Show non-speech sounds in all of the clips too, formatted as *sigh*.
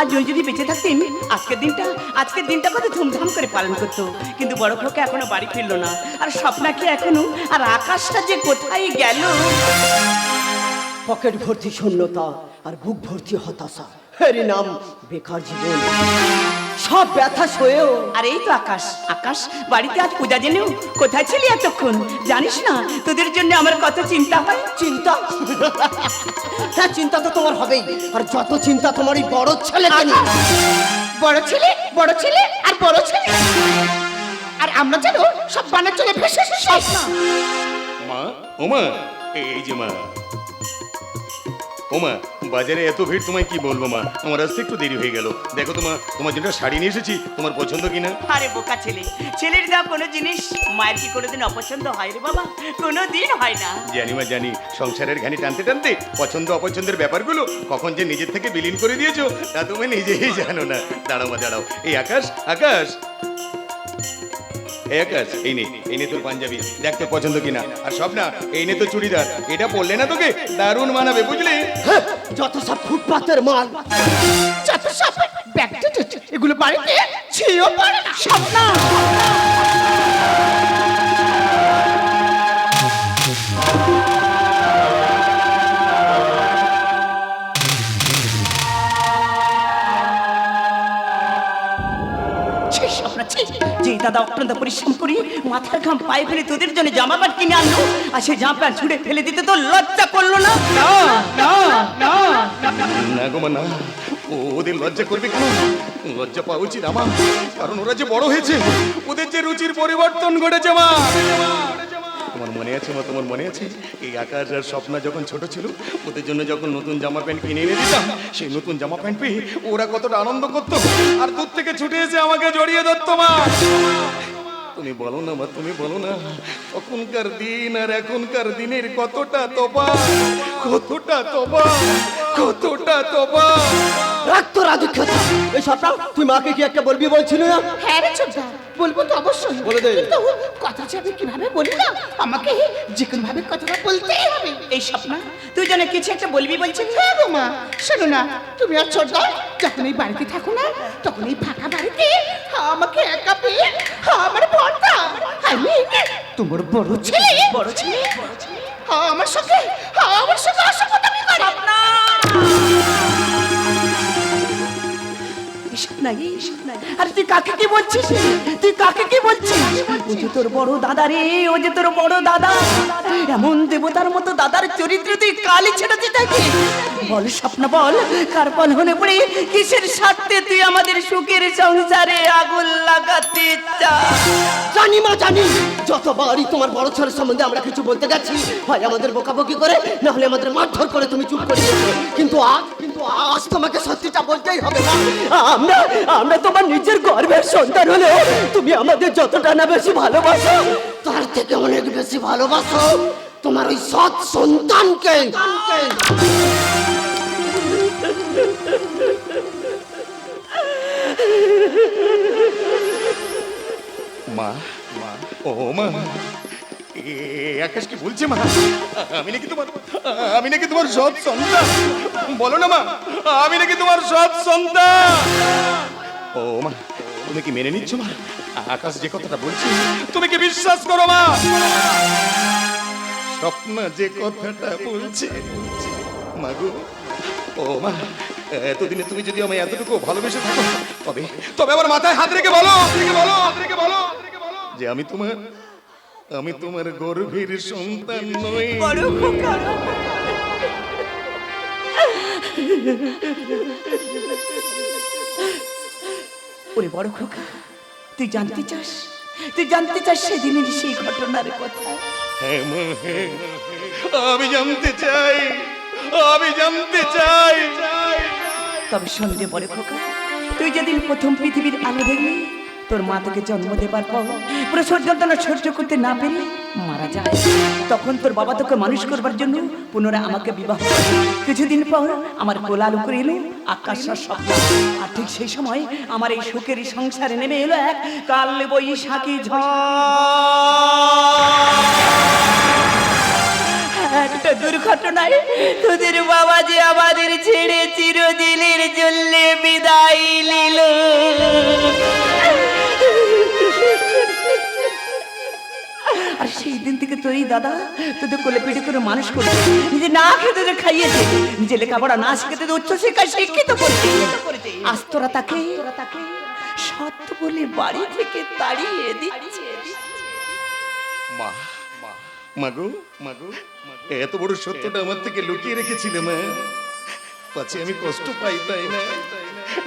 আজ উনি যদি বেঁচে থাকতেন, আজকের দিনটা আজকের দিনটা কত ধুমধাম করে পালন করতো। কিন্তু বড় খোকা এখনও বাড়ি ফিরলো না। আর স্বপ্না কি এখনও, আর আকাশটা যে কোথায় গেল? পকেট ভর্তি শূন্যতা আর বুক ভর্তি হতাশা। হেরি নাম বেকার জীবন। সব ব্যথা সয়েও। আর এই তো আকাশ। আকাশ বাড়িতে আজ পূজা জেনেও কোথায় ছিলি এতক্ষণ? জানিস না তোদের জন্য আমার কত চিন্তা হয়? চিন্তা? *laughs* হ্যাঁ চিন্তা তো তোমার হবেই। আর যত চিন্তা তোমার এই বড় ছেলে বড় ছেলে বড় ছেলে আর বড় ছেলে। আর আমরা যেন সব বানের চলে ভেসে সব না। মা ওমা এই যে মা। ওমা বাজারে এত ভিড় তোমায় কি বলব মা? আমার আসতে একটু দেরি হয়ে গেল। দেখো তোমা তোমার জন্য শাড়ি নিয়ে এসেছি তোমার পছন্দ কিনা? আরে বোকা ছেলে ছেলের যা কোনো জিনিস মায়ের কি কোনোদিন অপছন্দ হয় রে বাবা? কোনো দিন হয় না। জানি মা জানি। সংসারের ঘানি টানতে টানতে পছন্দ অপছন্দের ব্যাপারগুলো কখন যে নিজের থেকে বিলীন করে দিয়েছ তা তুমি নিজেই জানো না। দাঁড়াও মা দাঁড়াও। এই আকাশ আকাশ। এই এই নে এই নে তোর পাঞ্জাবি। দেখ তোর পছন্দ কিনা। আর সব না এই নে তো চুড়িদার। এটা পরলে না তোকে দারুণ মানাবে, বুঝলি? যত সব ফুটপাতের মাল, যত সব এগুলো বাড়িতে ছিও পারে সব না স্বপ্না, ছি। যে দাদা অত্যন্ত পরিশ্রম করি মাথার ঘাম পায়ে ফেলে তোদের জন্য জামা প্যান্ট কিনে আনলো আর সেই জামা প্যান্ট ছুড়ে ফেলে দিতে তো লজ্জা করল না? না না না। না গো না ও- ওদের লজ্জা করবে কেন? লজ্জা পাওয়া উচিত আমার কারণ ওরা যে বড় হয়েছে ওদের যে রুচির পরিবর্তন ঘটেছে মা তোমার মনে আছে মা তোমার মনে আছে? এই আকাশ আর স্বপ্না যখন ছোট ছিল, ওদের জন্য যখন নতুন জামা প্যান্ট কিনে এনে দিতাম সেই নতুন জামা প্যান্ট পেয়ে ওরা কতটা আনন্দ করতো। আর দূর থেকে ছুটে এসে আমাকে জড়িয়ে ধরতো মা। তুমি বলো না মা তুমি বলো না, তখনকার দিন আর এখনকার দিনের কতটা তোপা কতটা তোবা কতটা তোবা রাখ তো রাজুক্ষতা এই সবটা তুই মাকে কি একটা বলবি বলছিল না? হ্যাঁ রে ছোটদা বলব তো অবশ্যই। বলে দে। কিন্তু কথা যে কীভাবে বলি না? আমাকে যে কোনো ভাবে কথাটা বলতেই হবে। এই স্বপ্না তুই যেন কিছু একটা বলবি বলছিস হ্যাঁ গো মা শোনো না তুমি আর ছোট যখন এই বাড়িতে থাকো না তখন এই ফাঁকা বাড়িতে আমাকে একা পেয়ে আমার বড়টা আমি তোমার বড় ছেলে বড় ছেলে বড় ছেলে। আমার সঙ্গে আমার সঙ্গে অসভ্যতামি করে এসব না এসব না আরে তুই কাকে কি বলছিস? তুই কাকে কি বলছিস? ও যে তোর বড় দাদা রে, ও যে তোর বড় দাদা। এমন দেবতার মতো দাদার চরিত্র তুই কালি ছেড়েছি তাকে বল স্বপ্ন বল, কার বল হনে পড়ে? কিসের স্বার্থে তুই আমাদের সুখের সংসারে আগুন লাগাতে চাস? জানি মা, জানি। যতবারই তোমার বড় ছেলের সম্বন্ধে আমরা কিছু বলতে গেছি হয় আমাদের বকাবকি করে না হলে আমাদের মারধর করে তুমি চুপ করে কিন্তু আজ কিন্তু আজ তোমাকে সত্যিটা বলতেই হবে না আমরা আমরা তোমার নিজের গর্বের সন্তান হলেও তুমি আমাদের যতটা না বেশি ভালোবাসো, তার থেকে অনেক বেশি ভালোবাসো তোমার ওই সৎ সন্তানকে। মা ও মা। আকাশ কি বলছে মা? আমি নাকি তোমার আমি নাকি তোমার সৎ সন্তান? বলো না মা, আমি নাকি তোমার সৎ সন্তান? ও মা, তুমি কি মেনে নিচ্ছ মা? আকাশ যে কথাটা বলছে, তুমি কি বিশ্বাস করো মা? স্বপ্ন যে কথাটা বলছে মাগো ও মা, এতদিনে তুমি যদি আমায় এতটুকু ভালোবেসে থাকো, তবে তবে আমার মাথায় হাত রেখে বলো রেখে বলো, হাত রেখে বলো। যে আমি তোমার আমি তোমার গর্ভের সন্তান নই। বড় খোকা। ওরে বড় খোকা তুই জানতে চাস? তুই জানতে চাস সেদিনের সেই ঘটনার কথা? হ্যাঁ মা, হ্যাঁ। আমি জানতে চাই আমি জানতে চাই। তবে সন্ধে বড় খোকা তুই যেদিন প্রথম পৃথিবীর আলো দেখলি তোর মা তোকে জন্ম দেবার পর প্রসব যন্ত্রণা সহ্য করতে না পেরে মারা যায়। তখন তোর বাবা তোকে মানুষ করবার জন্য পুনরায় আমাকে বিবাহ কিছুদিন পর আমার কোলাল করে এলো, আকাশ আর স্বপ্ন। আর ঠিক সেই সময় আমার এই সুখের সংসারে নেমে এলো এক কাল বৈশাখী ঝড়। একটা দুর্ঘটনায় তোদের বাবা যে আমাদের ছেড়ে চিরদিনের জন্য বিদায় তোরই দাদা তোদের কোলে পিঠে করে মানুষ করছে। নিজে না খেয়ে তোদের খাইয়েছে। নিজে লেখাপড়া না শিখে তোদের উচ্চ শিক্ষায় শিক্ষিত করেছে। আজ তোরা তাকে সত্য বলে বাড়ি থেকে তাড়িয়ে দিচ্ছে মা মাগো মাগো এত বড় সত্যটা আমার থেকে লুকিয়ে রেখেছিলে, মা। পাছে আমি কষ্ট পাই, তাই না?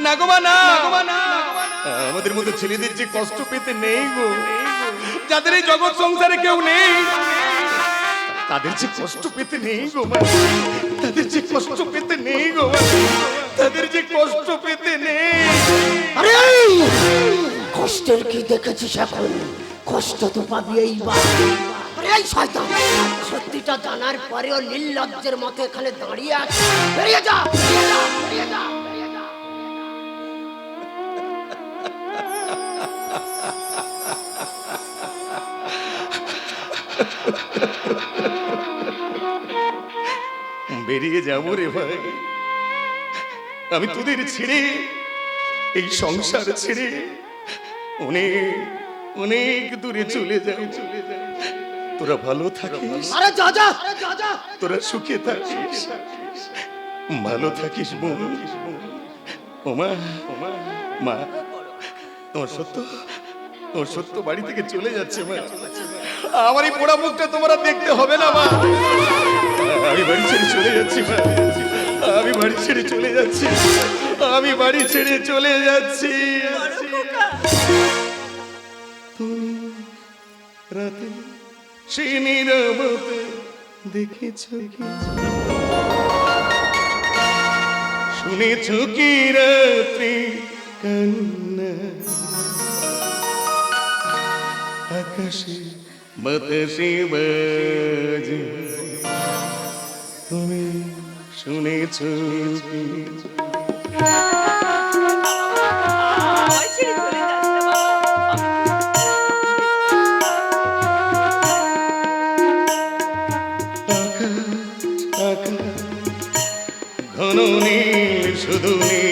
না গো মা, না। আমাদের মতো ছেলেদের যে কষ্ট পেতে নেই গো। যাদের এই জগৎ সংসারে কেউ নেই, তাদের যে কষ্ট পেতে নেই গো তাদের যে কষ্ট পেতে নেই গো তাদের যে কষ্ট পেতে নেই। কষ্টের কি দেখেছিস এখন? কষ্ট তো পাবি এইবার সত্যিটা জানার পরেও নির্লজ্জের মতো এখানে দাঁড়িয়ে আছে বেরিয়ে যা! বেরিয়ে যা! বেরিয়ে যাব রে ভাই। আমি তোদের ছেড়ে এই সংসার ছেড়ে অনেক অনেক দূরে চলে যাই চলে যাই তোরা ভালো থাকিস? আরে যা যা! তোরা সুখে থাকিস? ভালো থাকিস বোন ওমা ওমা মা তোমার সত্য তোমার সত্য বাড়ি থেকে চলে যাচ্ছে মা। আমার এই পোড়া মুখটা তোমরা দেখতে হবে না মা। আমি বাড়ি ছেড়ে চলে যাচ্ছি আমি বাড়ি ছেড়ে চলে যাচ্ছি। আমি বাড়ি ছেড়ে চলে যাচ্ছি। তুমি রাতে সেই নীরবতা দেখেছ শুনেছ কি রাত্রি কান্না? আকাশে বাতাসে বাজে। তুমি শুনেছ। ঘন নীল শুধু নীল।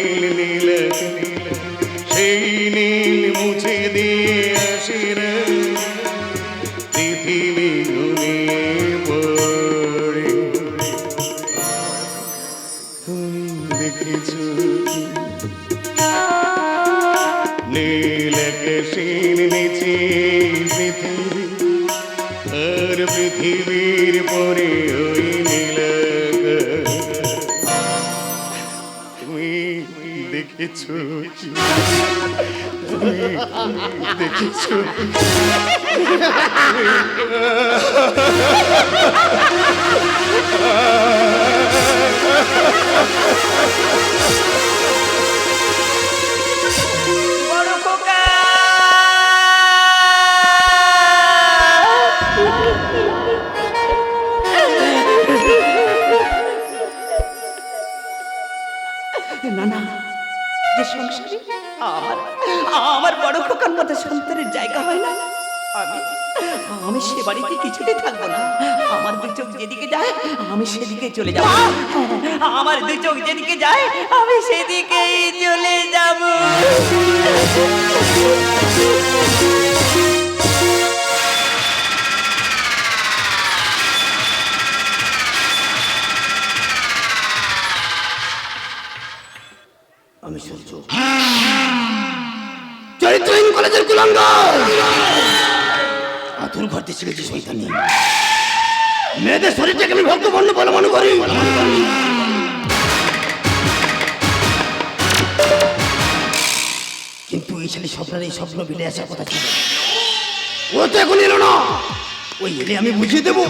তুমি দেখেছ বড় আমি সেদিকে চলে যাব। আমার দু চোখ যেদিকে যায়, আমি সেদিকেই চলে যাব। আমি সূর্য চরিত্রহীন কলেজের কুলাঙ্গার! আতুর ঘরতে ছেড়েছি শৈতানি মেয়েদের শরীরটাকে আমি ভক্তবর্ণ বলে মনে করি। কিন্তু এই ছেলে স্বপ্নের এই স্বপ্ন বিলে আসার কথা ছিল। ও তো এখন এলো না। ওই এলে আমি বুঝিয়ে দেবো।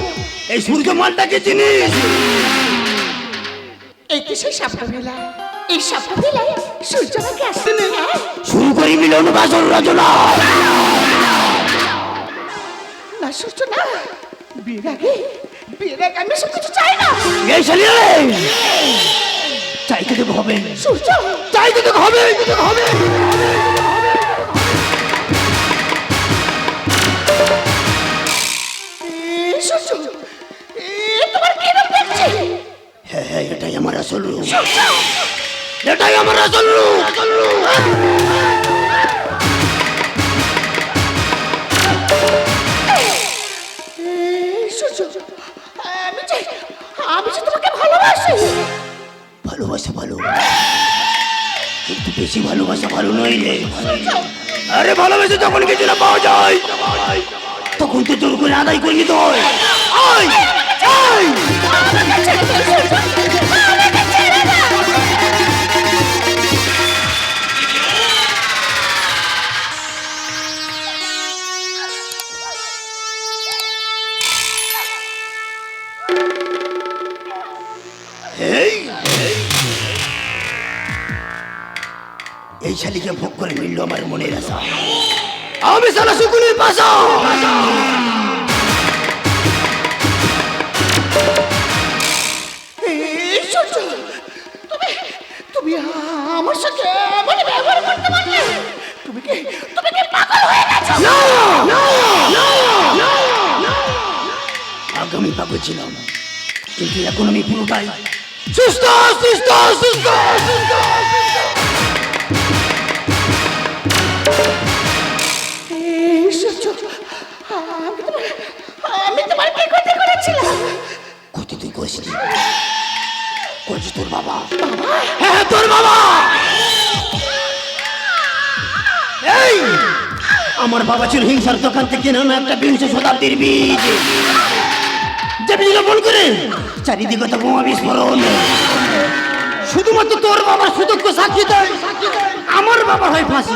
এই সূর্য মালটাকে চিনিস? এই তো সেই মেলা এই সাপটা মেলায় সূর্য আমাকে আসতে নেই। হ্যাঁ? শুরু করি মিলন বাসন রচনা। না সূর্য না। বিয়ের আগে বিয়ের আগে আমি কিছু চাই না। এই ছেলে চাইতে দেবো হবে। সূর্য! চাইতে দেবো হবে হবে। হ্যাঁ হ্যাঁ এটাই আমার আসল রূপ। এটাই আমার আসল ভালোবাসি। ভালোবাসা ভালো। কিন্তু বেশি ভালোবাসা ভালো নয় রে। আরে ভালোবেসে যখন কিছু না পাওয়া যায় তখন তো জোর করে আদায় করে নিতে হয়। এই ভোগ করে মিলল আমার মনের আশা। আমি সালা শুকুনের পাশা। তুমি আমার সাথে এমন ব্যবহার করতে পারলে? তুমি কি তুমি কি পাগল হয়ে গেছো? না না না না আগে পাগল ছিলাম। কিন্তু এখন আমি পুরোটাই সুস্থ সুস্থ সুস্থ সুস্থ এই তোমার কি ক্ষতি করেছিলাম ক্ষতি তুই করিসনি। করছি তোর বাবা। হ্যাঁ তোর বাবা! এই! আমার বাবা ছিল হিংসার দোকান থেকে নামে একটা বিংশ শতাব্দীর বীজ। যে বীজ রোপণ করে চারিদিকে তো বোমা বিস্ফোরণ। শুধুমাত্র তোর বাবার সুযোগ্য সাক্ষী দেয় আমার বাবার হয় ফাঁসি।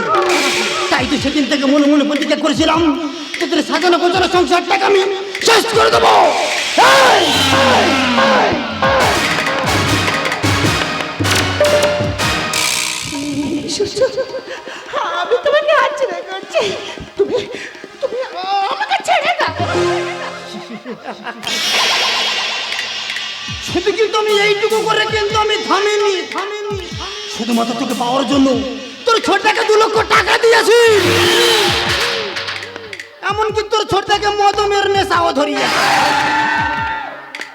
তাই তো সেদিন থেকে মনে মনে প্রতিজ্ঞা করেছিলাম তোদের সাজানো গোছানো সংসারটাকে আমি শেষ করে দেবো। আমি তোমাকে আচ্ছা করছি। তুমি তুমি আমাকে ছেড়ে দাও। শুধু কিন্তু আমি এইটুকু করে কিন্তু আমি থামিনি থামিনি। শুধুমাত্র তোকে পাওয়ার জন্য তোর ছোটটাকে দু লক্ষ টাকা দিয়েছি। এমনকি তোর ছোটটাকে মদমের নেশাও ধরিয়ে?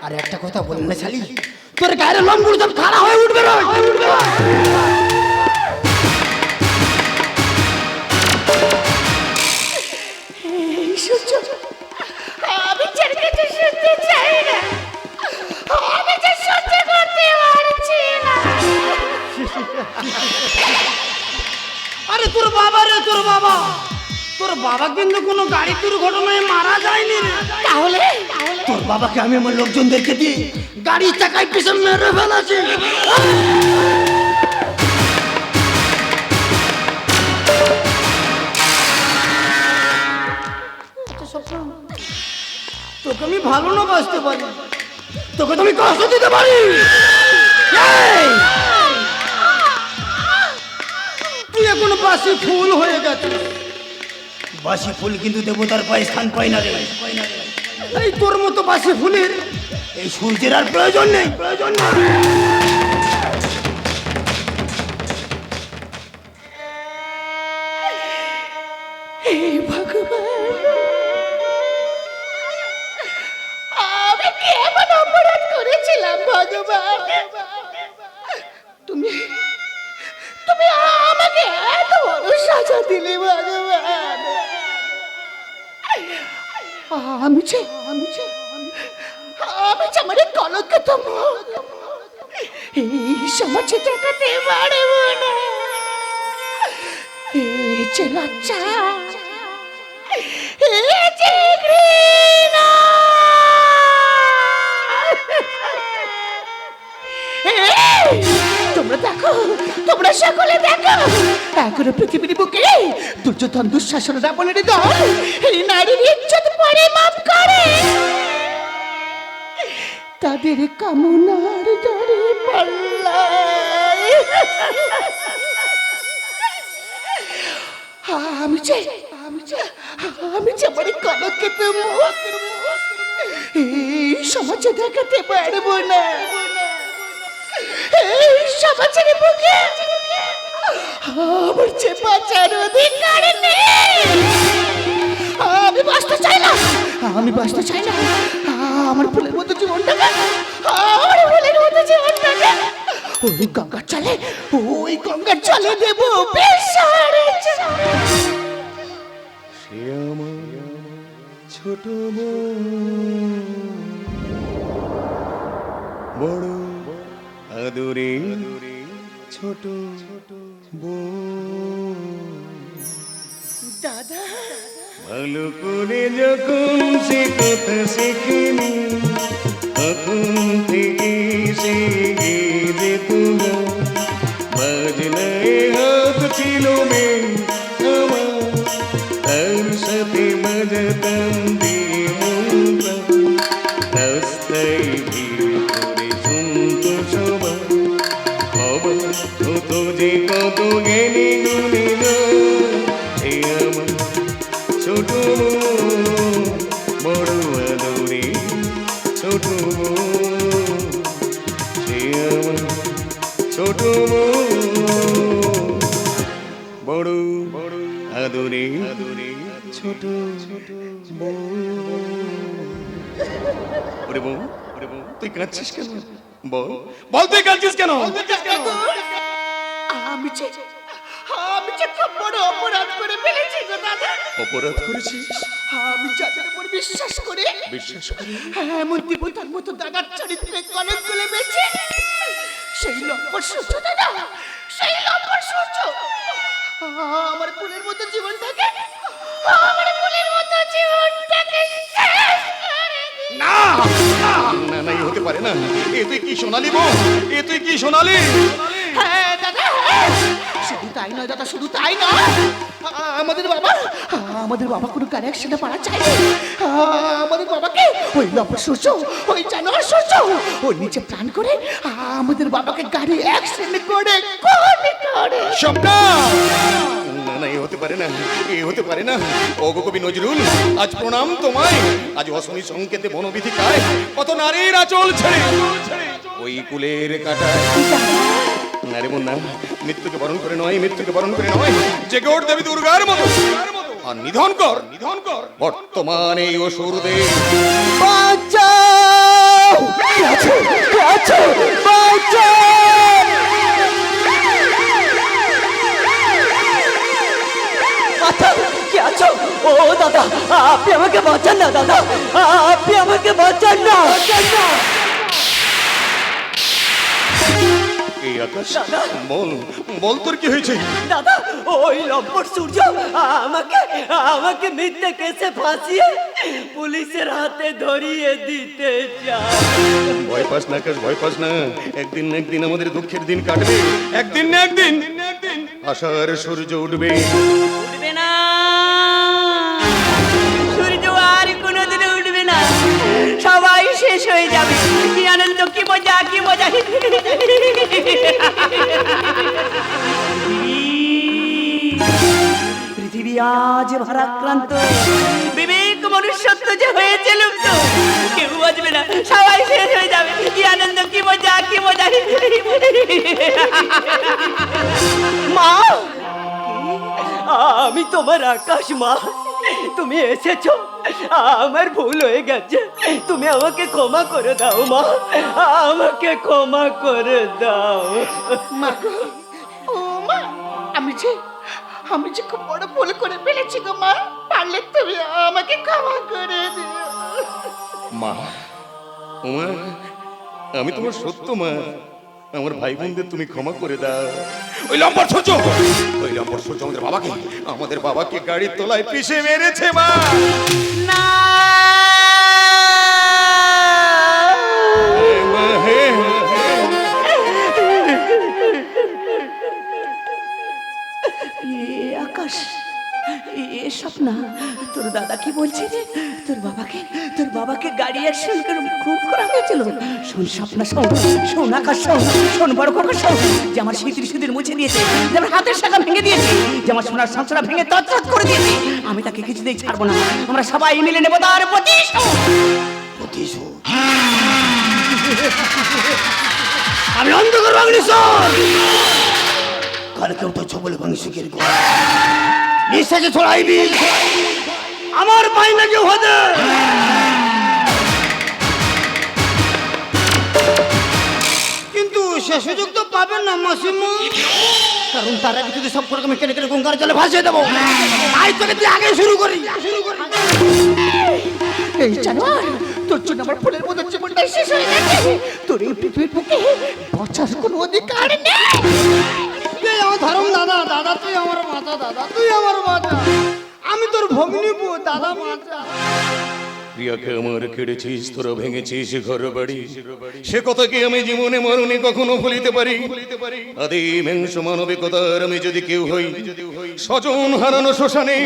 আর একটা কথা বলি না শালি তোর গায়ের লম্বুর সব খাড়া হয়ে উঠবে আমি ছেড়ে শুনতে চাই না। আমি যে সহ্য করতে পারছি না। আরে তোর বাবা রে তোর বাবা। তোর বাবা কিন্তু কোনো গাড়ি দুর্ঘটনায় মারা যায়নি রে। তাহলে? তোর বাবাকে আমি আমার লোকজনদেরকে দিয়ে গাড়ির চাকায় পিছন মেরে ফেলেছি। তোকে আমি ভালো না বাঁচতে পারি। তোকে তো আমি কষ্ট দিতে পারি! তুই এখন বাসি ফুল হয়ে গেছিস। বাসি ফুল কিন্তু দেবতার পায়ে স্থান পায় না রে। এই তোর মতো বাসি ফুলের এই সূর্যের আর প্রয়োজন নেই। প্রয়োজন নেই যে আমি যে আমি যে আমার কলঙ্ক তম এই সমাজে দেখাতে পারব না। এই যে লজ্জা। তোমরা সকলে দেখো। এখনও পৃথিবীর বুকে দুর্যোধন দুঃশাসন রাবণের দল এই নারীর ইজ্জত পরিমাপ করে। তাদের কামনার দরে পাল্লায়। আমি চাই আমি চাই আমি চাই আমার কনককে তো এই সমাজে দেখাতে পারব না। এই সমাজের বুকে আমার যে বাঁচার অধিকার আমি বাঁচতে চাই না, আমি বাঁচতে চাই না। আমার ফুলের মতো জীবনটাকে আমার ফুলের মতো জীবনটাকে ওই গঙ্গার চলে ওই গঙ্গার চলে দেবো ছোট বড় আদুরে ছোট দাদা। ভালো করে যখন সে কথা শেখেনি তখন থেকে সে গেলে তোরা বাজনায় হাত ছিল মেন আমার তার সাথে বাজাতাম কাঁদছিস কেন? বল। বল তুই কাঁদছিস কেন? আমি যে আমি যে খুব বড় অপরাধ করে ফেলেছি গো দাদা। অপরাধ করেছিস? আমি যাদের উপর বিশ্বাস করে বিশ্বাস করি। এমন দেবতার মতো দাদার চরিত্রে কলম তুলে বেঁচে সেই লম্বর সূর্য দাদা সেই লম্বর সূর্য। আমার ফুলের মতো জীবনটাকে আমার ফুলের মতো জীবনটাকে শেষ করে না! হতে পারে না। এ তুই কি শোনালি বউ? এ তুই কি শোনালি হ্যাঁ দাদা হ্যাঁ। শুধু তাই নয় দাদা শুধু তাই নয়। আমাদের বাবা আমাদের বাবা কোনো অ্যাক্সিডেন্টে মারা চাইনি আমাদের বাবাকে ওই লম্বা সূর্য ওই জানোয়ার সূর্য ওই নিচে প্ল্যান করে আমাদের বাবাকে গাড়ি অ্যাক্সিডেন্ট করে করে। স্বপ্ন! পারে না, এ হতে পারে না। ওগো কবি নজরুল, আজ প্রণাম তোমায়। আজ অসমী সংকেতে বনবিধিকায় কত নারীর আচল ছেড়ে, ওই কুলের কাটায়। না রে মৃত্যুকে বরণ করে নয়, মৃত্যুকে বরণ করে নয়। যে ওঠ দেবী দুর্গার মতো। আর নিধন কর নিধন কর। বর্তমানে অসুরদের বাঁচাও! বাঁচাও বাঁচাও! আছো ও দাদা আপনি আমাকে বাঁচান না দাদা। আপনি আমাকে বাঁচান না। বাঁচান না এই আকাশ বল বল তোর কি হয়েছে? দাদা ওই লম্বর সূর্য আমাকে আমাকে মিথ্যে কেসে ফাঁসিয়ে পুলিশের হাতে ধরিয়ে দিতে চায়। ভয় পাস না আকাশ ভয় পাস না। একদিন না একদিন আমাদের দুঃখের দিন কাটবে। একদিন না একদিন। আশার সূর্য উঠবে। হয়ে যাবে। কি আনন্দ, কি মজা কি মজা। পৃথিবী আজ ভারাক্রান্ত। বিবেক মনুষ্যত্ব যে হয়েছে লুপ্ত। কেউ বাঁচবে না, সবাই শেষ হয়ে যাবে। কি আনন্দ, কি মজা কি মজা। মা! আমি তোমার আকাশ, মা। তুমি এসেছ? আমার ভুল হয়ে গেছে। তুমি আমাকে ক্ষমা করে দাও মা। আমাকে ক্ষমা করে দাও। মা ও মা আমি যে আমি যে খুব বড় ভুল করে ফেলেছি গো মা পারলে তুমি আমাকে ক্ষমা করে দিও। মা ওমা আমি তোমার সত্য মা। আমার ভাই বোনদের তুমি ক্ষমা করে দাও। ওই লম্বর সূর্য ওই লম্বর সূর্য আমাদের বাবাকে। আমাদের বাবাকে গাড়ির তলায় পিষে মেরেছে মা। না। মা, হে, হে। আকাশ। এ স্বপ্না তোর দাদা কি বলছে রে? তোর বাবাকে তোর বাবাকে গাড়ি অ্যাক্সিডেন্ট করে খুন করা হয়েছিল। শোন স্বপ্না শোন। শোন আকাশ শোন। শোন বড় কথা শোন। যে আমার স্মৃতির সুদের মুছে দিয়েছে যে আমার হাতের শাখা ভেঙে দিয়েছে যে আমার সোনার সংসারা ভেঙে তৎসৎ করে দিয়েছে আমি তাকে কিছুতেই ছাড়বো না। আমরা সবাই মিলে নেব তার প্রতিশোধ আমি অন্ধকার বাংলিশ্বর কালকে তো ছবল বাংশুকের গোড়া নিঃশ্বাসে ছড়াইবি আমার পাই কেউ হতে। কিন্তু সে সুযোগ তো পাবেন না, মাসিমা। কারণ তার আগে যদি সব করে কেটে কেটে গঙ্গার জলে ভাসিয়ে দেবো। আজ তোকে তুই আগে শুরু করি। শুরু করি এই জানোয়ার, তোর জন্য আমার ফুলের মতো জীবনটা শেষ হয়ে গেছে। তোর এই পৃথিবীর বুকে বাঁচার কোনো অধিকার নেই। তুই ধরম দাদা দাদা তুই আমার মাথা দাদা তুই আমার মাথা আমি তোর ভগ্নি পু দাদা মাথা প্রিয়াকে আমার কেড়েছিস তোরা ভেঙেছিস ঘর বাড়ি। সে কথা কি আমি জীবনে মরণে কখনো ভুলিতে পারি? আদি মেংস মানবিকতার আমি যদি কেউ হই স্বজন হারানো শ্মশানে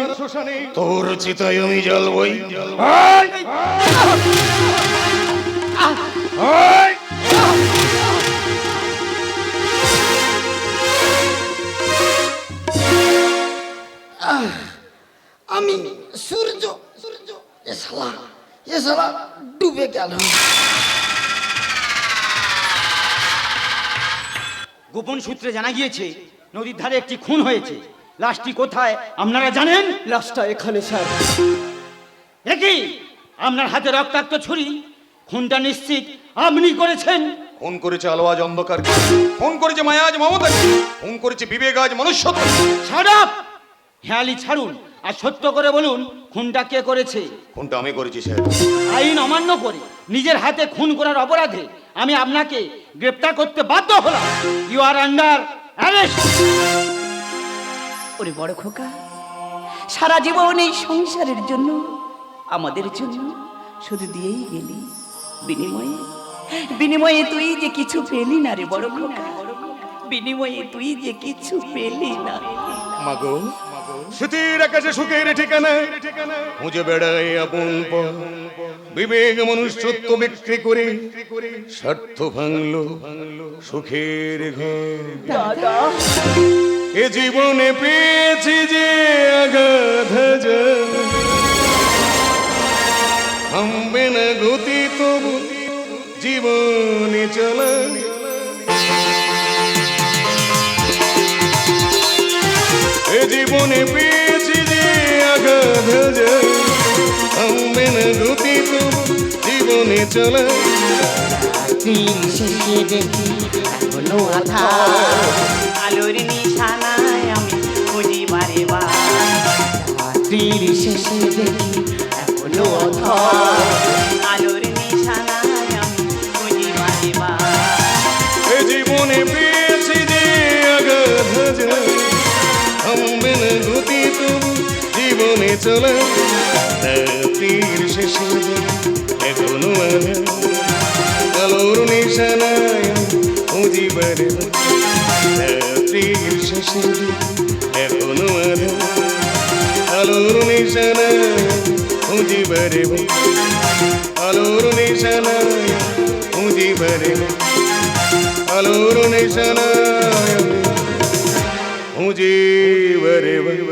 তোর চিতায় আমি জ্বালবই আমি গেল গোপন সূত্রে জানা গিয়েছে নদীর ধারে একটি খুন হয়েছে। লাশটি কোথায় আপনারা জানেন? লাশটা এখানে স্যার। একই আপনার হাতে রক্তাক্ত ছুরি? খুনটা নিশ্চিত আপনি করেছেন। ফোন করেছে আলো আজ অন্ধকার। ফোন করেছে মায়া আজ মমতা। ফোন করেছে বিবেক আজ মনুষ্যত্ব। ছাড়াপ হেয়ালি ছাড়ুন। আর সত্য করে বলুন খুনটা কে করেছে? খুনটা আমি করেছি স্যার। আইন অমান্য করে নিজের হাতে খুন করার অপরাধে আমি আপনাকে গ্রেপ্তার করতে বাধ্য হলাম। ইউ আর আন্ডার অ্যারেস্ট ওরে বড় খোকা সারা জীবন এই সংসারের জন্য আমাদের জন্য শুধু দিয়েই গেলি। বিনিময়ে বিনিময়ে তুই যে কিছু পেলি না রে বড় খোকা বিনিময়ে তুই যে কিছু পেলি না। মাগো সুতির আকাশে সুখের ঠিকানা খুঁজে বেড়ায় আপন। বিবেক মনুষ্যত্ব বিক্রি করে স্বার্থ ভাঙলো সুখের ঘর এ জীবনে পেয়েছি যে আঘাত। থামবে না গতি তবু জীবনে চলা চলা। দিন শেষে দেখি এখনও আধার আলোর নিশানায় আমি খুঁজি বারে বার। রাত্রির শেষে দেখি খুঁজি বারে রাত্রির শেষে এখনও আলো আলোর নিশানায় খুঁজি বারে আলোর নিশানায় খুঁজি বারে আলোর নিশানায় খুঁজি বারে বারে